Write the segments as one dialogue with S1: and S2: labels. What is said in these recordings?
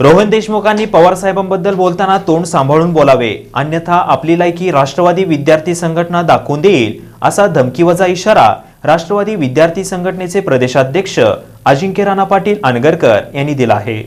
S1: रोहन देशमुखांनी पवार साहेबांबद्दल बोलताना तोंड सांभाळून बोलावे. अन्यथा आपली लायकी राष्ट्रवादी विद्यार्थी संघटना दाखवून देईल असा धमकीवजा इशारा राष्ट्रवादी विद्यार्थी संघटनेचे प्रदेशाध्यक्ष अजिंक्य राणा पाटील अनगरकर यांनी दिला आहे.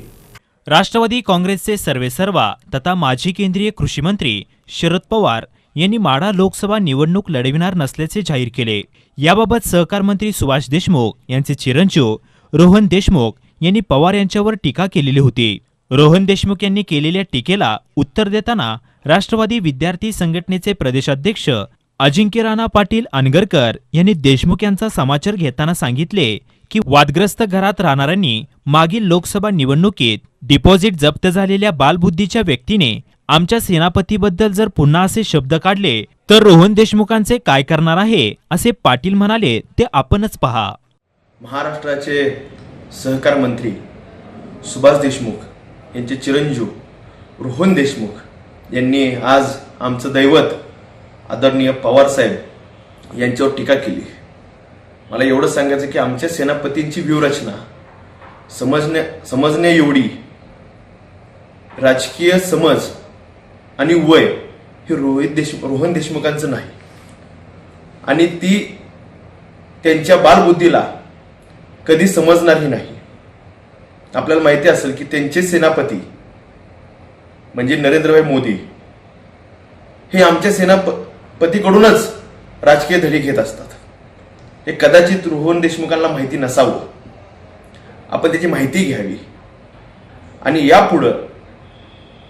S1: राष्ट्रवादी काँग्रेसचे सर्वेसर्वा तथा माजी केंद्रीय कृषीमंत्री शरद पवार यांनी माढा लोकसभा निवडणूक लढविणार नसल्याचे जाहीर केले. याबाबत सहकार मंत्री सुभाष देशमुख यांचे चिरंजीव रोहन देशमुख यांनी पवार यांच्यावर टीका केलेली होती. रोहन देशमुख यांनी केलेल्या टीकेला उत्तर देताना राष्ट्रवादी विद्यार्थी संघटनेचे प्रदेशाध्यक्ष अजिंक्य राणा पाटील अनगरकर यांनी देशमुख यांचा समाचार घेताना सांगितले की वादग्रस्त घरात राहणाऱ्यांनी मागील लोकसभा निवडणुकीत डिपॉझिट जप्त झालेल्या बालबुद्धीच्या व्यक्तीने आमच्या सेनापतीबद्दल जर पुन्हा असे शब्द काढले तर रोहन देशमुखांचे काय करणार आहे असे पाटील म्हणाले ते आपणच पहा.
S2: महाराष्ट्राचे सहकार मंत्री सुभाष देशमुख यांचे चिरंजीव रोहन देशमुख यांनी आज आमचं दैवत आदरणीय पवारसाहेब यांच्यावर टीका केली. मला एवढं सांगायचं की आमच्या सेनापतींची व्यूहरचना समजण्या समजण्या एवढी राजकीय समज आणि वय हे रोहित देश रोहन देशमुखांचं नाही. आणि ती त्यांच्या बालबुद्धीला कधी समजणारही नाही. आपल्याला माहिती असेल की त्यांचे सेनापती म्हणजे नरेंद्रभाई मोदी हे आमच्या सेनापतीकडूनच राजकीय धडी घेत असतात. हे कदाचित रोहन देशमुखांना माहिती नसावं. आपण त्याची माहिती घ्यावी. आणि यापुढं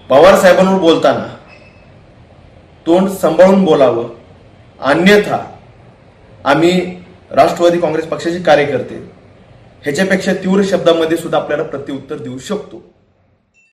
S2: पवार साहेबांवर बोलताना तोंड सांभाळून बोलावं. अन्यथा आम्ही राष्ट्रवादी काँग्रेस पक्षाचे कार्यकर्ते ह्याच्यापेक्षा तीव्र शब्दामध्ये सुद्धा आपल्याला प्रत्युत्तर देऊ शकतो.